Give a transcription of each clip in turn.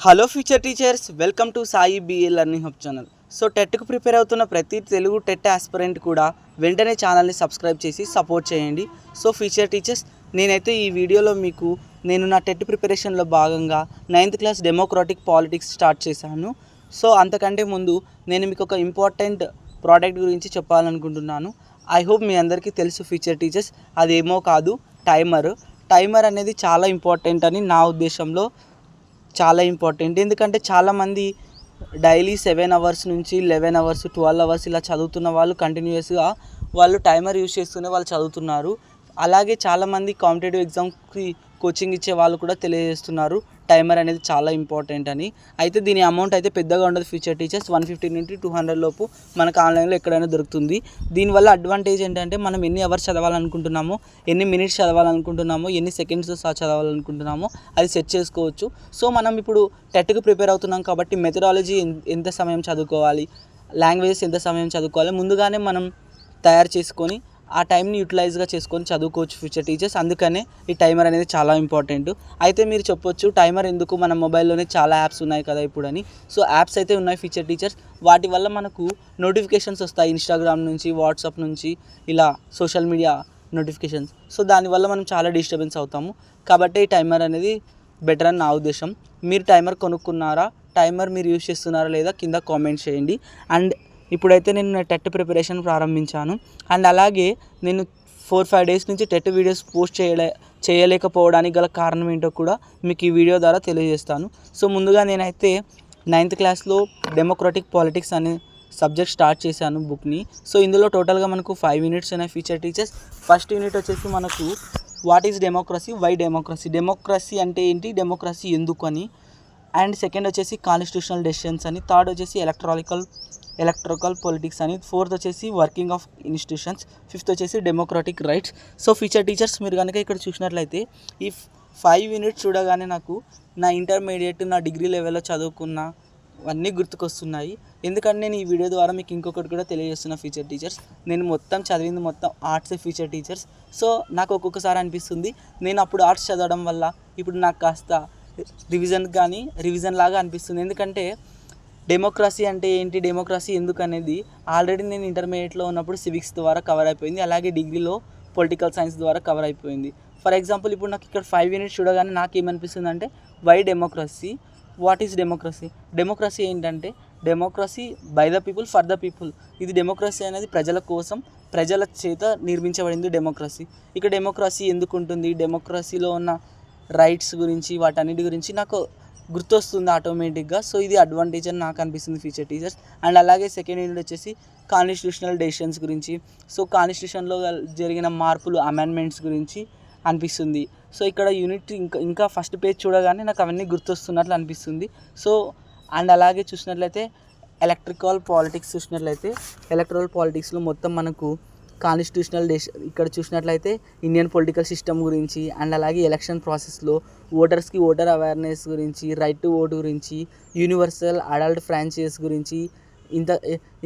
Hello future teachers welcome to Sai BA learning hub channel so టెట్కు prepare అవుతున్న ప్రతి Telugu TET aspirant కూడా వెంటనే ఛానల్ని సబ్స్క్రైబ్ చేసి సపోర్ట్ చేయండి. సో ఫ్యూచర్ టీచర్స్ నేనైతే ఈ వీడియోలో మీకు నేను నా టెట్ ప్రిపరేషన్లో భాగంగా ninth class democratic politics start చేశాను. సో అంతకంటే ముందు నేను మీకు ఒక ఇంపార్టెంట్ ప్రోడక్ట్ గురించి చెప్పాలనుకుంటున్నాను. ఐ హోప్ మీ అందరికీ తెలుసు ఫ్యూచర్ టీచర్స్ అదేమో కాదు టైమర్ టైమర్ అనేది చాలా ఇంపార్టెంట్ అని నా ఉద్దేశంలో చాలా ఇంపార్టెంట్. ఎందుకంటే చాలామంది డైలీ సెవెన్ అవర్స్ నుంచి లెవెన్ అవర్స్ ట్వెల్వ్ అవర్స్ ఇలా చదువుతున్న వాళ్ళు కంటిన్యూస్గా వాళ్ళు టైమర్ యూస్ చేస్తూనే వాళ్ళు చదువుతున్నారు. అలాగే చాలామంది కాంపిటేటివ్ ఎగ్జామ్కి కోచింగ్ ఇచ్చే వాళ్ళు కూడా తెలియజేస్తున్నారు. టైమర్ అనేది చాలా ఇంపార్టెంట్ అని. అయితే దీని అమౌంట్ అయితే పెద్దగా ఉండదు ఫ్యూచర్ టీచర్స్ వన్ ఫిఫ్టీ నుండి టూ హండ్రెడ్ లోపు మనకు ఆన్లైన్లో ఎక్కడైనా దొరుకుతుంది. దీనివల్ల అడ్వాంటేజ్ ఏంటంటే మనం ఎన్ని అవర్స్ చదవాలనుకుంటున్నామో ఎన్ని మినిట్స్ చదవాలనుకుంటున్నామో ఎన్ని సెకండ్స్ చదవాలనుకుంటున్నామో అది సెట్ చేసుకోవచ్చు. సో మనం ఇప్పుడు టెట్కి ప్రిపేర్ అవుతున్నాం కాబట్టి మెథడాలజీ ఎంత సమయం చదువుకోవాలి లాంగ్వేజెస్ ఎంత సమయం చదువుకోవాలి ముందుగానే మనం తయారు చేసుకొని ఆ టైంని యూటిలైజ్గా చేసుకొని చదువుకోవచ్చు ఫ్యూచర్ టీచర్స్. అందుకనే ఈ టైమర్ అనేది చాలా ఇంపార్టెంట్. అయితే మీరు చెప్పొచ్చు టైమర్ ఎందుకు మన మొబైల్లోనే చాలా యాప్స్ ఉన్నాయి కదా ఇప్పుడు అని సో యాప్స్ అయితే ఉన్నాయి ఫీచర్ టీచర్స్. వాటి వల్ల మనకు నోటిఫికేషన్స్ వస్తాయి ఇన్స్టాగ్రామ్ నుంచి వాట్సాప్ నుంచి ఇలా సోషల్ మీడియా నోటిఫికేషన్స్. సో దానివల్ల మనం చాలా డిస్టర్బెన్స్ అవుతాము. కాబట్టి ఈ టైమర్ అనేది బెటర్ అని నా ఉద్దేశం. మీరు టైమర్ కొనుక్కున్నారా? టైమర్ మీరు యూస్ చేస్తున్నారా లేదా? కింద కామెంట్ చేయండి. అండ్ ఇప్పుడైతే నేను నా టెట్ ప్రిపరేషన్ ప్రారంభించాను. అండ్ అలాగే నేను ఫోర్ ఫైవ్ డేస్ నుంచి టెట్ వీడియోస్ పోస్ట్ చేయలే చేయలేకపోవడానికి గల కారణం ఏంటో కూడా మీకు ఈ వీడియో ద్వారా తెలియజేస్తాను. సో ముందుగా నేనైతే నైన్త్ క్లాస్లో డెమోక్రటిక్ పాలిటిక్స్ అనే సబ్జెక్ట్ స్టార్ట్ చేశాను బుక్ని. సో ఇందులో టోటల్గా మనకు ఫైవ్ యూనిట్స్ అనే ఫీచర్ టీచర్స్. ఫస్ట్ యూనిట్ వచ్చేసి మనకు what is democracy why democracy democracy అంటే ఏంటి డెమోక్రసీ ఎందుకు అని. అండ్ సెకండ్ వచ్చేసి కాన్స్టిట్యూషనల్ డెసిషన్స్ అని. థర్డ్ వచ్చేసి ఎలక్ట్రానికల్ ఎలక్ట్రికల్ పొలిటిక్స్ అని ఫోర్త్ వచ్చేసి వర్కింగ్ ఆఫ్ ఇన్స్టిట్యూషన్స్ ఫిఫ్త్ వచ్చేసి democratic rights so feature teachers మీరు కనుక ఇక్కడ చూసినట్లయితే ఈ ఫైవ్ యూనిట్స్ చూడగానే నాకు నా ఇంటర్మీడియట్ నా డిగ్రీ లెవెల్లో చదువుకున్న అన్నీ గుర్తుకొస్తున్నాయి. ఎందుకంటే నేను ఈ వీడియో ద్వారా మీకు ఇంకొకటి కూడా తెలియజేస్తున్న ఫీచర్ టీచర్స్ నేను మొత్తం చదివింది మొత్తం ఆర్ట్స్ ఫీచర్ టీచర్స్ సో నాకు ఒక్కొక్కసారి అనిపిస్తుంది నేను అప్పుడు ఆర్ట్స్ చదవడం వల్ల ఇప్పుడు నాకు కాస్త రివిజన్ కానీ రివిజన్ లాగా అనిపిస్తుంది. ఎందుకంటే డెమోక్రసీ అంటే ఏంటి? డెమోక్రసీ ఎందుకు అనేది ఆల్రెడీ నేను ఇంటర్మీడియట్లో ఉన్నప్పుడు సివిక్స్ ద్వారా కవర్ అయిపోయింది. అలాగే డిగ్రీలో పొలిటికల్ సైన్స్ ద్వారా కవర్ అయిపోయింది. ఫర్ ఎగ్జాంపుల్ ఇప్పుడు నాకు ఇక్కడ ఫైవ్ యూనిట్స్ చూడగానే నాకు ఏమనిపిస్తుంది అంటే why democracy what is democracy democracy ఏంటంటే democracy by the people for the people ఇది డెమోక్రసీ అనేది ప్రజల కోసం ప్రజల చేత నిర్మించబడింది డెమోక్రసీ ఇక డెమోక్రసీ ఎందుకు ఉంటుంది డెమోక్రసీలో ఉన్న రైట్స్ గురించి వాటన్నిటి గురించి నాకు గుర్తొస్తుంది ఆటోమేటిక్గా సో ఇది అడ్వాంటేజ్ అని నాకు అనిపిస్తుంది ఫ్యూచర్ టీచర్స్ అండ్ అలాగే సెకండ్ యూనిట్ వచ్చేసి కాన్స్టిట్యూషనల్ డెసిషన్స్ గురించి. సో కాన్స్టిట్యూషన్లో జరిగిన మార్పులు అమెండ్మెంట్స్ గురించి అనిపిస్తుంది. సో ఇక్కడ యూనిట్ ఇంకా ఇంకా ఫస్ట్ పేజ్ చూడగానే నాకు అవన్నీ గుర్తొస్తున్నట్లు అనిపిస్తుంది. సో అండ్ అలాగే చూసినట్లయితే ఎలక్ట్రికల్ పాలిటిక్స్ చూసినట్లయితే ఎలక్ట్రల్ పాలిటిక్స్లో మొత్తం మనకు కాన్స్టిట్యూషనల్ డెస్ ఇక్కడ చూసినట్లయితే ఇండియన్ పొలిటికల్ సిస్టమ్ గురించి అండ్ అలాగే ఎలక్షన్ ప్రాసెస్లో ఓటర్స్కి ఓటర్ అవేర్నెస్ గురించి రైట్ టు ఓటు గురించి యూనివర్సల్ అడల్ట్ ఫ్రాంచైజ్ గురించి ఇంత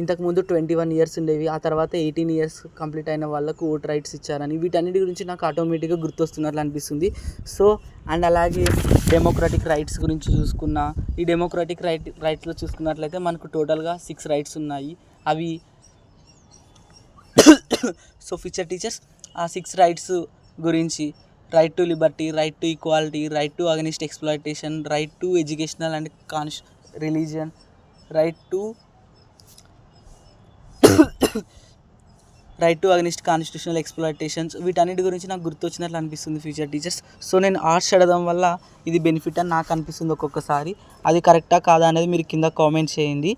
ఇంతకుముందు ట్వంటీ వన్ ఇయర్స్ ఉండేవి ఆ తర్వాత ఎయిటీన్ ఇయర్స్ కంప్లీట్ అయిన వాళ్ళకు ఓట్ రైట్స్ ఇచ్చారని వీటన్నిటి గురించి నాకు ఆటోమేటిక్గా గుర్తొస్తున్నట్లు అనిపిస్తుంది. సో అండ్ అలాగే డెమోక్రటిక్ రైట్స్ గురించి చూసుకున్న ఈ డెమోక్రటిక్ రైట్ రైట్స్లో చూసుకున్నట్లయితే మనకు టోటల్గా సిక్స్ రైట్స్ ఉన్నాయి. అవి సో ఫ్యూచర్ టీచర్స్ ఆ సిక్స్ రైట్స్ గురించి right to liberty right to equality right to against exploitation right to educational and cons religion right to right to against constitutional exploitations వీటన్నిటి గురించి నాకు గుర్తొచ్చినట్లు అనిపిస్తుంది ఫ్యూచర్ టీచర్స్ సో నేను arts చదవడం వల్ల ఇది బెనిఫిట్ అని నాకు అనిపిస్తుంది ఒక్కొక్కసారి. అది కరెక్టా కాదా అనేది మీరు కింద కామెంట్ చేయండి.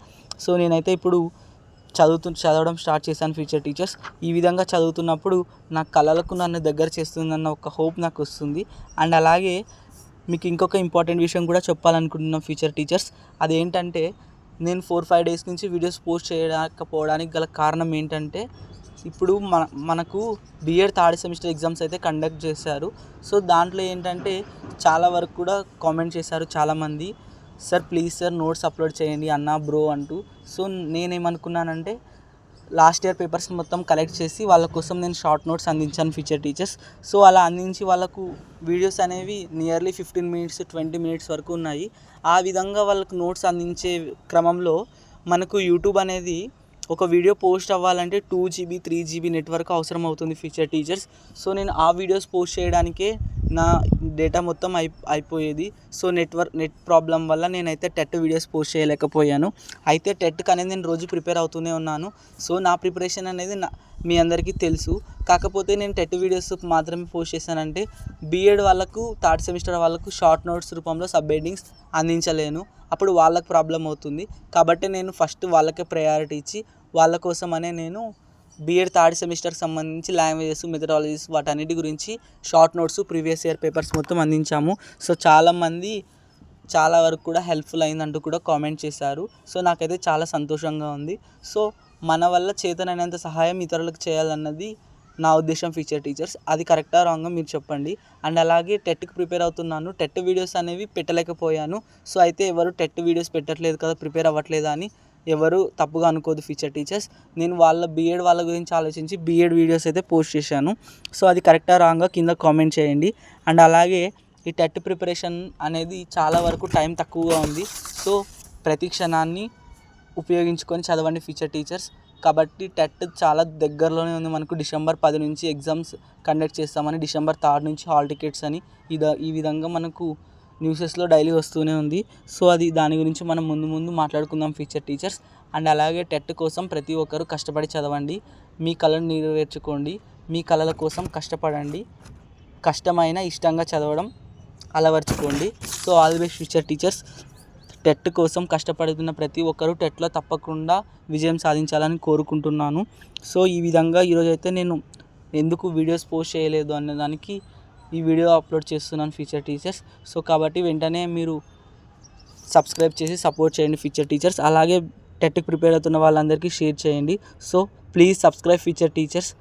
సో నేనైతే ఇప్పుడు చదువుతు చదవడం స్టార్ట్ చేశాను ఫ్యూచర్ టీచర్స్ ఈ విధంగా చదువుతున్నప్పుడు నా కళలకు నన్ను దగ్గర చేస్తుందన్న ఒక హోప్ నాకు వస్తుంది. అండ్ అలాగే మీకు ఇంకొక ఇంపార్టెంట్ విషయం కూడా చెప్పాలనుకుంటున్నాను ఫ్యూచర్ టీచర్స్ అదేంటంటే నేను ఫోర్ ఫైవ్ డేస్ నుంచి వీడియోస్ పోస్ట్ చేయకపోవడానికి గల కారణం ఏంటంటే ఇప్పుడు మన మనకు బిఎడ్ థర్డ్ సెమిస్టర్ ఎగ్జామ్స్ అయితే కండక్ట్ చేశారు. సో దాంట్లో ఏంటంటే చాలా వరకు కూడా కామెంట్ చేశారు చాలామంది. Sir please sir notes upload చేయండి అన్న బ్రో అంటూ. సో నేనేమనుకున్నానంటే లాస్ట్ ఇయర్ పేపర్స్ మొత్తం కలెక్ట్ చేసి వాళ్ళ కోసం నేను షార్ట్ నోట్స్ అందించాను ఫీచర్ టీచర్స్ సో అలా అందించి వాళ్ళకు వీడియోస్ అనేవి nearly fifteen minutes twenty minutes వరకు ఉన్నాయి. ఆ విధంగా వాళ్ళకు నోట్స్ అందించే క్రమంలో మనకు యూట్యూబ్ అనేది ఒక వీడియో పోస్ట్ అవ్వాలంటే two GB three GB network అవసరం అవుతుంది ఫ్యూచర్ టీచర్స్ సో నేను ఆ వీడియోస్ పోస్ట్ చేయడానికే నా డేటా మొత్తం అయి అయిపోయేది. సో నెట్వర్క్ నెట్ ప్రాబ్లం వల్ల నేనైతే టెట్ వీడియోస్ పోస్ట్ చేయలేకపోయాను. అయితే టెట్కి అనేది నేను రోజు ప్రిపేర్ అవుతూనే ఉన్నాను. సో నా ప్రిపరేషన్ అనేది నా మీ అందరికీ తెలుసు. కాకపోతే నేను టెట్ వీడియోస్ మాత్రమే పోస్ట్ చేశానంటే బీఎడ్ వాళ్ళకు థర్డ్ సెమిస్టర్ వాళ్ళకు షార్ట్ నోట్స్ రూపంలో సబ్ హెడ్డింగ్స్ అందించలేను. అప్పుడు వాళ్ళకు ప్రాబ్లం అవుతుంది. కాబట్టి నేను ఫస్ట్ వాళ్ళకే ప్రయారిటీ ఇచ్చి వాళ్ళ కోసమనే నేను బీఎడ్ థర్డ్ సెమిస్టర్కి సంబంధించి లాంగ్వేజెస్ మెథడాలజీస్ వాటన్నిటి గురించి short notes previous year papers మొత్తం అందించాము. సో చాలామంది చాలా వరకు కూడా హెల్ప్ఫుల్ అయిందంటూ కూడా కామెంట్ చేశారు. సో నాకైతే చాలా సంతోషంగా ఉంది. సో మన వల్ల చేతనైనంత సహాయం ఇతరులకు చేయాలన్నది నా ఉద్దేశం ఫీచర్ టీచర్స్ అది కరెక్టా రాంగా మీరు చెప్పండి. అండ్ అలాగే టెట్కి ప్రిపేర్ అవుతున్నాను. టెట్ వీడియోస్ అనేవి పెట్టలేకపోయాను. సో అయితే ఎవరు టెట్ వీడియోస్ పెట్టట్లేదు కదా ప్రిపేర్ అవ్వట్లేదా అని ఎవరు తప్పుగా అనుకోదు ఫీచర్ టీచర్స్ నేను వాళ్ళ బీఎడ్ వాళ్ళ గురించి ఆలోచించి బీఎడ్ వీడియోస్ అయితే పోస్ట్ చేశాను. సో అది కరెక్టా రాంగా కింద కామెంట్ చేయండి. అండ్ అలాగే ఈ టెట్ ప్రిపరేషన్ అనేది చాలా వరకు టైం తక్కువగా ఉంది. సో ప్రతి క్షణాన్ని ఉపయోగించుకొని చదవండి ఫీచర్ టీచర్స్. కాబట్టి టెట్ చాలా దగ్గరలోనే ఉంది. మనకు డిసెంబర్ పది నుంచి ఎగ్జామ్స్ కండక్ట్ చేస్తామని డిసెంబర్ థర్డ్ నుంచి హాల్ టికెట్స్ అని ఇద ఈ విధంగా మనకు న్యూసెస్లో డైలీ వస్తూనే ఉంది. సో అది దాని గురించి మనం ముందు ముందు మాట్లాడుకుందాం ఫ్యూచర్ టీచర్స్. అండ్ అలాగే టెట్ కోసం ప్రతి ఒక్కరు కష్టపడి చదవండి. మీ కళను నెరవేర్చుకోండి. మీ కళల కోసం కష్టపడండి. కష్టమైన ఇష్టంగా చదవడం అలవర్చుకోండి. So all the best future teachers TET కోసం కష్టపడుతున్న ప్రతి ఒక్కరూ టెట్లో తప్పకుండా విజయం సాధించాలని కోరుకుంటున్నాను. సో ఈ విధంగా ఈరోజు అయితే నేను ఎందుకు వీడియోస్ పోస్ట్ చేయలేదు అనే దానికి ఈ వీడియో అప్లోడ్ చేస్తున్నాను ఫీచర్ టీచర్స్ సో కాబట్టి వెంటనే మీరు సబ్స్క్రైబ్ చేసి సపోర్ట్ చేయండి ఫీచర్ టీచర్స్ అలాగే టెట్కి ప్రిపేర్ అవుతున్న వాళ్ళందరికీ షేర్ చేయండి. So please subscribe feature teachers